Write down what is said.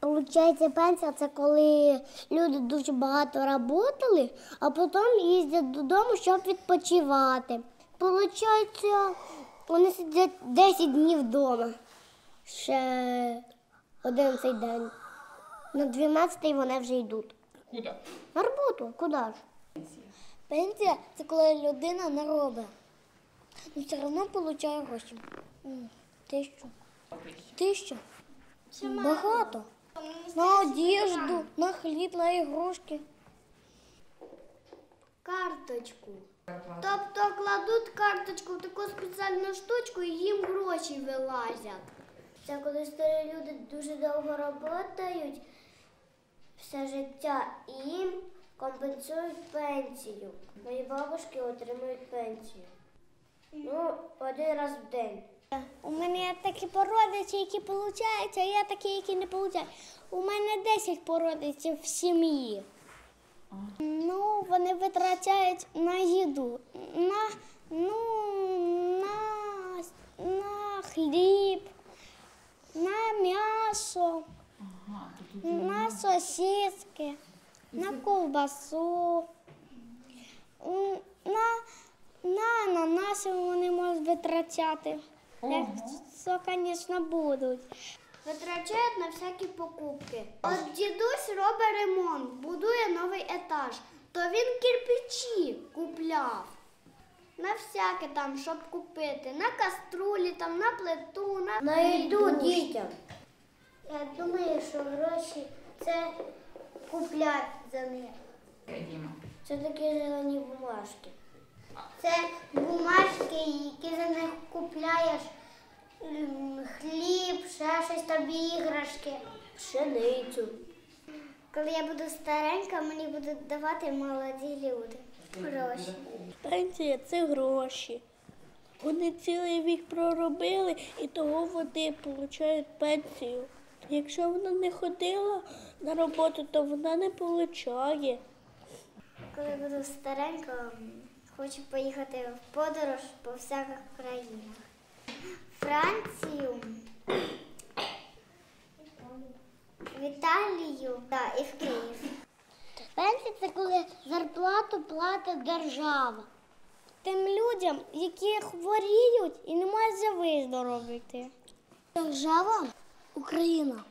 Получається, пенсія це коли люди дуже багато працювали, а потім їздять додому, щоб відпочивати. Получається, вони сидять 10 днів вдома. Ще 11 день. На 12 вони вже йдуть. Куди? На роботу, куди ж? Пенсія це коли людина не робить. Ну все одно отримує гроші. Тисячу. Тисяча. Багато. На одежду, на хліб, на ігрушки. Карточку. Тобто кладуть карточку в таку спеціальну штучку і їм гроші вилазять. Це коли старі люди дуже довго працюють все життя і їм компенсують пенсію. Мої бабушки отримують пенсію. Ну, один раз в день. У мене є такі породичі, які получаються, а є такі, які не получають. У мене 10 породичів в сім'ї. Ну, вони витрачають на їду, на, ну, на, на хліб, на м'ясо, Ага, на сосиски, на ковбасу, на, на ананаси вони можуть витрачати. Якщо, звісно, будуть. Витрачають на всякі покупки. От дідусь робить ремонт, будує новий етаж, то він кирпичі купляв. На всяке там, щоб купити, на каструлі, там, на плиту, на, На їду дітям. Я думаю, що гроші це куплять за них. Це такі зелені бумажки. Це бумажки, які за них купляєш хліб, ще щось тобі іграшки, пшеницю. Коли я буду старенька, мені будуть давати молоді люди гроші. Пенсія це гроші. Вони цілий вік проробили і того вони отримують пенсію. Якщо вона не ходила на роботу, то вона не отримує. Коли буду старенька, хочу поїхати в подорож по всяких країнах. Францію, в Італію та і в Київ. Пенсія це коли зарплату платить держава. Тим людям, які хворіють і не можуть виздоровити. Держава Україна